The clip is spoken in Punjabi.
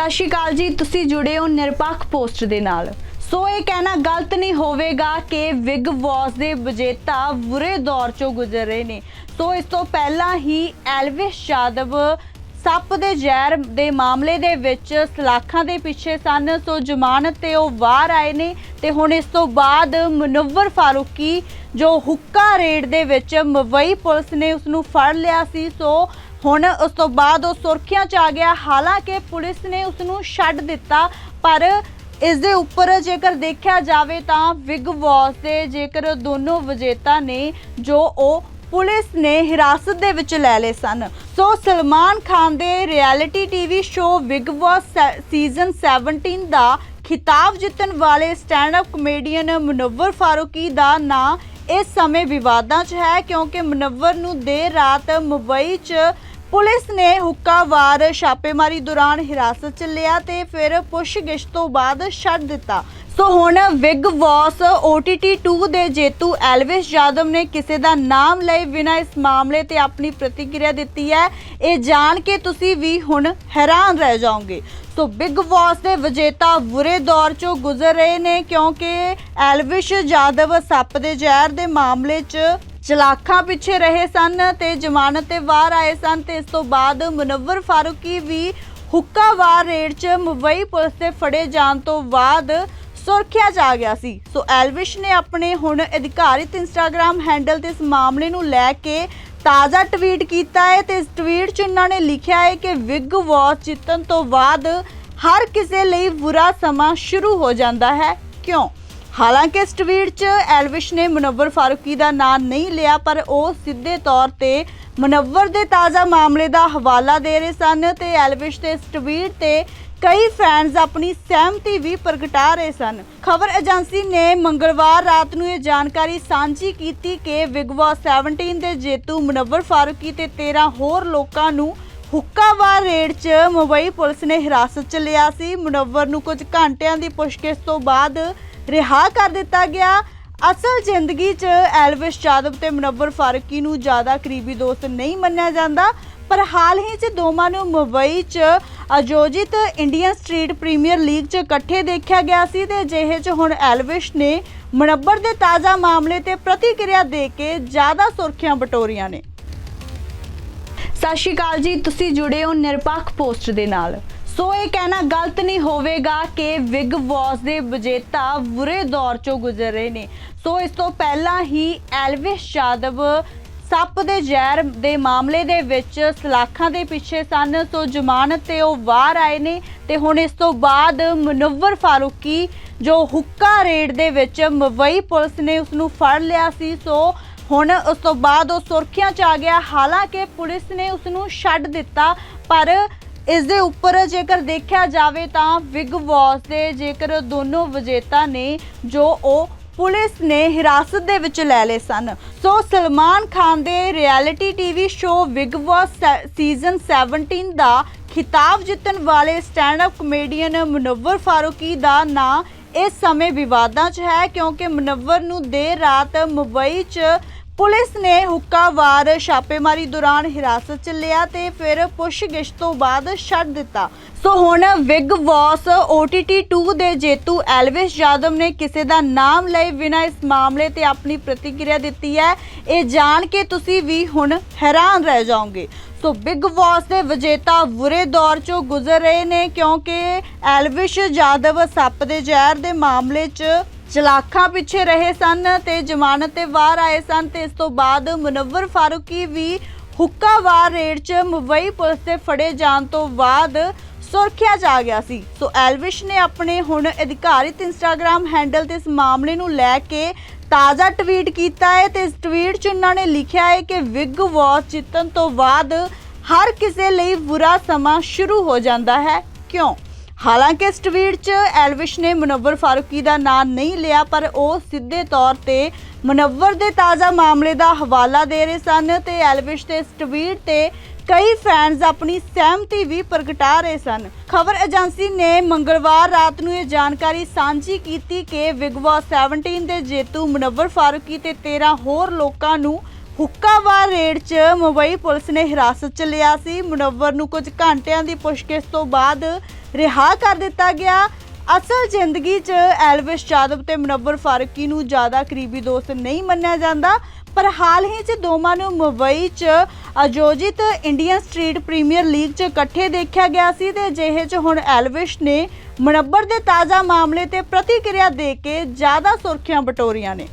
ਸਤਿ ਸ਼੍ਰੀ ਅਕਾਲ ਜੀ, ਤੁਸੀਂ ਜੁੜੇ ਹੋ ਨਿਰਪੱਖ ਪੋਸਟ ਦੇ ਨਾਲ। ਸੋ ਇਹ ਕਹਿਣਾ ਗਲਤ ਨਹੀਂ ਹੋਵੇਗਾ ਕਿ ਵਿਗ ਵਾਸ ਦੇ ਵਿਜੇਤਾ ਬੁਰੇ ਦੌਰ ਚੋਂ ਗੁਜ਼ਰ ਰਹੇ ਨੇ। ਸੋ ਇਸ ਤੋਂ ਪਹਿਲਾਂ ਹੀ ਐਲਵਿਸ ਯਾਦਵ ਸੱਪ ਦੇ ਜ਼ਹਿਰ ਦੇ ਮਾਮਲੇ ਦੇ ਵਿੱਚ ਸਲਾਖਾਂ ਦੇ ਪਿੱਛੇ ਸਨ। ਸੋ ਜ਼ਮਾਨਤ ਤੇ ਉਹ ਬਾਹਰ ਆਏ ਨੇ ਤੇ ਹੁਣ ਇਸ ਤੋਂ ਬਾਅਦ ਮੁਨੱਵਰ ਫਾਰੂਕੀ ਜੋ ਹੁੱਕਾ ਰੇਡ ਦੇ ਵਿੱਚ ਮੁੰਬਈ ਪੁਲਿਸ ਨੇ ਉਸ ਨੂੰ ਫੜ ਲਿਆ ਸੀ। ਸੋ ਹੁਣ ਉਸ ਤੋਂ ਬਾਅਦ ਉਹ ਸੁਰਖੀਆਂ 'ਚ ਆ ਗਿਆ। ਹਾਲਾਂਕਿ ਪੁਲਿਸ ਨੇ ਉਸ ਨੂੰ ਛੱਡ ਦਿੱਤਾ, ਪਰ ਇਸ ਦੇ ਉੱਪਰ ਜੇਕਰ ਦੇਖਿਆ ਜਾਵੇ ਤਾਂ ਵਿਗ ਵਾਸ ਦੇ ਜੇਕਰ ਦੋਨੋਂ ਵਿਜੇਤਾ ਨੇ ਜੋ ਉਹ ਪੁਲਿਸ ਨੇ ਹਿਰਾਸਤ ਦੇ ਵਿੱਚ ਲੈ ਲਏ ਸਨ। ਸੋ ਸਲਮਾਨ ਖਾਨ ਦੇ reality TV show Bigg Boss season 17 ਦਾ ਖਿਤਾਬ ਜਿੱਤਣ ਵਾਲੇ stand up comedian Munawar Faruqui ਦਾ ਨਾਂ ਇਸ ਸਮੇਂ ਵਿਵਾਦਾਂ 'ਚ ਹੈ, ਕਿਉਂਕਿ ਮੁਨੱਵਰ ਨੂੰ ਦੇਰ ਰਾਤ ਮੁੰਬਈ 'ਚ ਪੁਲਿਸ ਨੇ ਹੁੱਕਾਵਾਰ ਛਾਪੇਮਾਰੀ ਦੌਰਾਨ ਹਿਰਾਸਤ 'ਚ ਲਿਆ ਤੇ ਫਿਰ ਪੁੱਛਗਿੱਛ ਤੋਂ ਬਾਅਦ ਛੱਡ ਦਿੱਤਾ। ਸੋ ਹੁਣ ਵਿਗ ਵਾਸ OTT 2 ਦੇ ਜੇਤੂ ਐਲਵਿਸ ਯਾਦਵ ਨੇ ਕਿਸੇ ਦਾ ਨਾਮ ਲਏ ਬਿਨਾਂ ਇਸ ਮਾਮਲੇ ਤੇ ਆਪਣੀ ਪ੍ਰਤੀਕਿਰਿਆ ਦਿੱਤੀ ਹੈ। ਇਹ ਜਾਣ ਕੇ ਤੁਸੀਂ ਵੀ ਹੁਣ ਹੈਰਾਨ ਰਹਿ ਜਾਓਗੇ। ਸੋ ਬਿਗ ਵਾਸ ਦੇ ਵਿਜੇਤਾ ਬੁਰੇ ਦੌਰ ਚੋਂ ਗੁਜ਼ਰ ਰਹੇ ਨੇ ਕਿਉਂਕਿ ਐਲਵਿਸ਼ ਯਾਦਵ ਸੱਪ ਦੇ ਜ਼ਹਿਰ ਦੇ ਮਾਮਲੇ 'ਚ ਚਲਾਖਾਂ ਪਿੱਛੇ ਰਹੇ ਸਨ ਤੇ ਜ਼ਮਾਨਤ ਤੇ ਵਾਰ ਆਏ ਸਨ ਤੇ ਇਸ ਤੋਂ ਬਾਅਦ ਮੁਨੱਵਰ ਫਾਰੂਕੀ ਵੀ ਹੁੱਕਾਵਾਰ ਰੇਡ 'ਚ ਮੁੰਬਈ ਪੁਲਿਸ ਦੇ ਫੜੇ ਜਾਣ ਤੋਂ ਬਾਅਦ ਸੁਰੱਖਿਆ ਜਾ ਗਿਆ ਸੀ। ਸੋ ਐਲਵਿਸ਼ ਨੇ ਆਪਣੇ ਹੁਣ ਅਧਿਕਾਰਿਤ ਇੰਸਟਾਗ੍ਰam ਹੈਂਡਲ ਤੇ ਇਸ ਮਾਮਲੇ ਨੂੰ ਲੈ ਕੇ ਤਾਜ਼ਾ ਟਵੀਟ ਕੀਤਾ ਹੈ ਤੇ ਇਸ ਟਵੀਟ 'ਚ ਉਹਨਾਂ ਨੇ ਲਿਖਿਆ ਹੈ ਕਿ ਵਿਗ ਵਾਚ ਜਿੱਤਣ ਤੋਂ ਬਾਅਦ ਹਰ ਕਿਸੇ ਲਈ ਬੁਰਾ ਸਮਾਂ ਸ਼ੁਰੂ ਹੋ ਜਾਂਦਾ ਹੈ। ਕਿਉਂ? ਹਾਲਾਂਕਿ ਇਸ ਟਵੀਟ 'ਚ ਐਲਵਿਸ਼ ਨੇ ਮੁਨੱਵਰ ਫਾਰੂਕੀ ਦਾ ਨਾਂ ਨਹੀਂ ਲਿਆ, ਪਰ ਉਹ ਸਿੱਧੇ ਤੌਰ ਤੇ ਮੁਨੱਵਰ ਦੇ ਤਾਜ਼ਾ ਮਾਮਲੇ ਦਾ ਹਵਾਲਾ ਦੇ ਰਹੇ ਸਨ ਤੇ ਐਲਵਿਸ਼ ਦੇ ਇਸ ਟਵੀਟ ਤੇ ਕਈ ਫੈਨਸ ਆਪਣੀ ਸਹਿਮਤੀ ਵੀ ਪ੍ਰਗਟਾ ਰਹੇ ਸਨ। ਖਬਰ ਏਜੰਸੀ ਨੇ ਮੰਗਲਵਾਰ ਰਾਤ ਨੂੰ ਇਹ ਜਾਣਕਾਰੀ ਸਾਂਝੀ ਕੀਤੀ ਕਿ ਬਿਗ ਬਾਸ 17 ਦੇ ਜੇਤੂ ਮੁਨੱਵਰ ਫਾਰੂਕੀ ਤੇ 13 ਹੋਰ ਲੋਕਾਂ ਨੂੰ ਹੁੱਕਾਵਾਰ ਰੇਡ 'ਚ ਮੁੰਬਈ ਪੁਲਿਸ ਨੇ ਹਿਰਾਸਤ 'ਚ ਲਿਆ ਸੀ। ਮੁਨੱਵਰ ਨੂੰ ਕੁਝ ਘੰਟਿਆਂ ਦੀ ਪੁੱਛਗਿੱਛ ਤੋਂ ਬਾਅਦ ਰਿਹਾ ਕਰ ਦਿੱਤਾ ਗਿਆ। ਅਸਲ ਜ਼ਿੰਦਗੀ 'ਚ ਐਲਵਿਸ ਯਾਦਵ ਤੇ ਮੁਨੱਵਰ ਫਾਰੂਕੀ ਨੂੰ ਜ਼ਿਆਦਾ ਕਰੀਬੀ ਦੋਸਤ ਨਹੀਂ ਮੰਨਿਆ ਜਾਂਦਾ, ਪਰ ਹਾਲ ਹੀ 'ਚ ਦੋਵਾਂ ਨੂੰ ਮੁੰਬਈ 'ਚ ਆਯੋਜਿਤ ਇੰਡੀਅਨ ਸਟਰੀਟ ਪ੍ਰੀਮੀਅਰ ਲੀਗ 'ਚ ਇਕੱਠੇ ਦੇਖਿਆ ਗਿਆ ਸੀ ਤੇ ਅਜਿਹੇ 'ਚ ਹੁਣ ਐਲਵਿਸ਼ ਨੇ ਮੁਨੱਵਰ ਦੇ ਤਾਜ਼ਾ ਮਾਮਲੇ ਤੇ ਪ੍ਰਤੀਕਿਰਿਆ ਦੇ ਕੇ ਜ਼ਿਆਦਾ ਸੁਰਖੀਆਂ ਬਟੋਰੀਆਂ ਨੇ। ਸਤਿ ਸ਼੍ਰੀ ਅਕਾਲ ਜੀ, ਤੁਸੀਂ ਜੁੜੇ ਹੋ ਨਿਰਪੱਖ ਪੋਸਟ ਦੇ ਨਾਲ। ਸੋ ਇਹ ਕਹਿਣਾ ਗਲਤ ਨਹੀਂ ਹੋਵੇਗਾ ਕਿ ਵਿਗ ਵਾਸ ਦੇ ਵਿਜੇਤਾ ਬੁਰੇ ਦੌਰ ਚੋਂ ਗੁਜ਼ਰ ਰਹੇ ਨੇ। ਸੋ ਇਸ ਤੋਂ ਪਹਿਲਾਂ ਹੀ ਐਲਵਿਸ ਯਾਦਵ ਸੱਪ ਦੇ ਜ਼ਹਿਰ ਦੇ ਮਾਮਲੇ ਦੇ ਵਿੱਚ ਸਲਾਖਾਂ ਦੇ ਪਿੱਛੇ ਸਨ। ਸੋ ਜ਼ਮਾਨਤ ਤੇ ਉਹ ਬਾਹਰ ਆਏ ਨੇ ਤੇ ਹੁਣ ਇਸ ਤੋਂ ਬਾਅਦ ਮੁਨੱਵਰ ਫਾਰੂਕੀ ਜੋ ਹੁੱਕਾ ਰੇਡ ਦੇ ਵਿੱਚ ਮੁੰਬਈ ਪੁਲਿਸ ਨੇ ਉਸ ਨੂੰ ਫੜ ਲਿਆ ਸੀ। ਸੋ ਹੁਣ ਉਸ ਤੋਂ ਬਾਅਦ ਉਹ ਸੁਰਖੀਆਂ 'ਚ ਆ ਗਿਆ। ਹਾਲਾਂਕਿ ਪੁਲਿਸ ਨੇ ਉਸ ਨੂੰ ਛੱਡ ਦਿੱਤਾ, ਪਰ ਇਸ ਦੇ ਉੱਪਰ ਜੇਕਰ ਦੇਖਿਆ ਜਾਵੇ ਤਾਂ ਬਿਗ ਵਾਸ ਦੇ ਜੇਕਰ ਦੋਨੋਂ ਵਿਜੇਤਾ ਨੇ ਜੋ ਉਹ ਪੁਲਿਸ ਨੇ ਹਿਰਾਸਤ ਦੇ ਵਿੱਚ ਲੈ ਲਏ ਸਨ। ਸੋ ਸਲਮਾਨ ਖਾਨ ਦੇ reality TV show Bigg Boss season 17 ਦਾ ਖਿਤਾਬ ਜਿੱਤਣ ਵਾਲੇ stand up comedian Munawar Faruqui ਦਾ ਨਾਂ ਇਸ ਸਮੇਂ ਵਿਵਾਦਾਂ 'ਚ ਹੈ ਕਿਉਂਕਿ ਮੁਨੱਵਰ ਨੂੰ ਦੇਰ ਰਾਤ ਮੁੰਬਈ 'ਚ ਪੁਲਿਸ ਨੇ ਹੁੱਕਾਵਾਰ ਛਾਪੇਮਾਰੀ ਦੌਰਾਨ ਹਿਰਾਸਤ 'ਚ ਲਿਆ ਤੇ ਫਿਰ ਪੁੱਛਗਿੱਛ ਤੋਂ ਬਾਅਦ ਛੱਡ ਦਿੱਤਾ। ਸੋ ਹੁਣ ਵਿਗ ਵਾਸ OTT 2 ਦੇ ਜੇਤੂ ਐਲਵਿਸ ਯਾਦਵ ਨੇ ਕਿਸੇ ਦਾ ਨਾਮ ਲਏ ਬਿਨਾਂ ਇਸ ਮਾਮਲੇ ਤੇ ਆਪਣੀ ਪ੍ਰਤੀਕਿਰਿਆ ਦਿੱਤੀ ਹੈ। ਇਹ ਜਾਣ ਕੇ ਤੁਸੀਂ ਵੀ ਹੁਣ ਹੈਰਾਨ ਰਹਿ ਜਾਓਗੇ। ਸੋ ਬਿਗ ਵਾਸ ਦੇ ਵਿਜੇਤਾ ਬੁਰੇ ਦੌਰ ਚੋਂ ਗੁਜ਼ਰ ਰਹੇ ਨੇ ਕਿਉਂਕਿ ਐਲਵਿਸ਼ ਯਾਦਵ ਸੱਪ ਦੇ ਜ਼ਹਿਰ ਦੇ ਮਾਮਲੇ 'ਚ ਚਲਾਖਾਂ ਪਿੱਛੇ ਰਹੇ ਸਨ ਤੇ ਜ਼ਮਾਨਤ ਤੇ ਵਾਰ ਆਏ ਸਨ ਤੇ ਇਸ ਤੋਂ ਬਾਅਦ ਮੁਨੱਵਰ ਫਾਰੂਕੀ ਵੀ ਹੁੱਕਾਵਾਰ ਰੇਡ 'ਚ ਮੁੰਬਈ ਪੁਲਿਸ ਦੇ ਫੜੇ ਜਾਣ ਤੋਂ ਬਾਅਦ ਸੁਰੱਖਿਆ ਜਾ ਗਿਆ ਸੀ। ਸੋ ਐਲਵਿਸ਼ ਨੇ ਆਪਣੇ ਹੁਣ ਅਧਿਕਾਰਿਤ ਇੰਸਟਾਗ੍ਰam ਹੈਂਡਲ ਤੇ ਇਸ ਮਾਮਲੇ ਨੂੰ ਲੈ ਕੇ ਤਾਜ਼ਾ ਟਵੀਟ ਕੀਤਾ ਹੈ ਤੇ ਇਸ ਟਵੀਟ 'ਚ ਉਹਨਾਂ ਨੇ ਲਿਖਿਆ ਹੈ ਕਿ ਵਿਗ ਵਾਚ ਜਿੱਤਣ ਤੋਂ ਬਾਅਦ ਹਰ ਕਿਸੇ ਲਈ ਬੁਰਾ ਸਮਾਂ ਸ਼ੁਰੂ ਹੋ ਜਾਂਦਾ ਹੈ। ਕਿਉਂ? ਹਾਲਾਂਕਿ ਇਸ ਟਵੀਟ 'ਚ ਐਲਵਿਸ਼ ਨੇ ਮੁਨੱਵਰ ਫਾਰੂਕੀ ਦਾ ਨਾਂ ਨਹੀਂ ਲਿਆ, ਪਰ ਉਹ ਸਿੱਧੇ ਤੌਰ ਤੇ ਮੁਨੱਵਰ ਦੇ ਤਾਜ਼ਾ ਮਾਮਲੇ ਦਾ ਹਵਾਲਾ ਦੇ ਰਹੇ ਸਨ ਤੇ ਐਲਵਿਸ਼ ਦੇ ਇਸ ਟਵੀਟ ਤੇ ਕਈ ਫੈਨਸ ਆਪਣੀ ਸਹਿਮਤੀ ਵੀ ਪ੍ਰਗਟਾ ਰਹੇ ਸਨ। ਖਬਰ ਏਜੰਸੀ ਨੇ ਮੰਗਲਵਾਰ ਰਾਤ ਨੂੰ ਇਹ ਜਾਣਕਾਰੀ ਸਾਂਝੀ ਕੀਤੀ ਕਿ ਬਿਗ ਬਾਸ 17 ਦੇ ਜੇਤੂ ਮੁਨੱਵਰ ਫਾਰੂਕੀ ਤੇ 13 ਹੋਰ ਲੋਕਾਂ ਨੂੰ ਹੁੱਕਾਵਾਰ ਰੇਡ 'ਚ ਮੁੰਬਈ ਪੁਲਿਸ ਨੇ ਹਿਰਾਸਤ 'ਚ ਲਿਆ ਸੀ। ਮੁਨੱਵਰ ਨੂੰ ਕੁਝ ਘੰਟਿਆਂ ਦੀ ਪੁੱਛਗਿੱਛ ਤੋਂ ਬਾਅਦ ਰਿਹਾ ਕਰ ਦਿੱਤਾ ਗਿਆ। ਅਸਲ ਜ਼ਿੰਦਗੀ 'ਚ ਐਲਵਿਸ ਜਾਦਵ ਤੇ ਮੁਨੱਵਰ ਫਾਰੂਕੀ ਨੂੰ ਜ਼ਿਆਦਾ ਕਰੀਬੀ ਦੋਸਤ ਨਹੀਂ ਮੰਨਿਆ ਜਾਂਦਾ। ਪਰ ਹਾਲ ਹੀ 'ਚ ਦੋਵਾਂ ਨੂੰ ਮੁੰਬਈ 'ਚ ਆਯੋਜਿਤ ਇੰਡੀਅਨ ਸਟਰੀਟ ਪ੍ਰੀਮੀਅਰ ਲੀਗ 'ਚ ਇਕੱਠੇ ਦੇਖਿਆ ਗਿਆ ਸੀ ਤੇ ਅਜਿਹੇ 'ਚ ਹੁਣ ਐਲਵਿਸ਼ ਨੇ ਮੁਨੱਵਰ ਦੇ ਤਾਜ਼ਾ ਮਾਮਲੇ ਤੇ ਪ੍ਰਤੀਕਿਰਿਆ ਦੇ ਕੇ ਜ਼ਿਆਦਾ ਸੁਰਖੀਆਂ ਬਟੋਰੀਆਂ ਨੇ।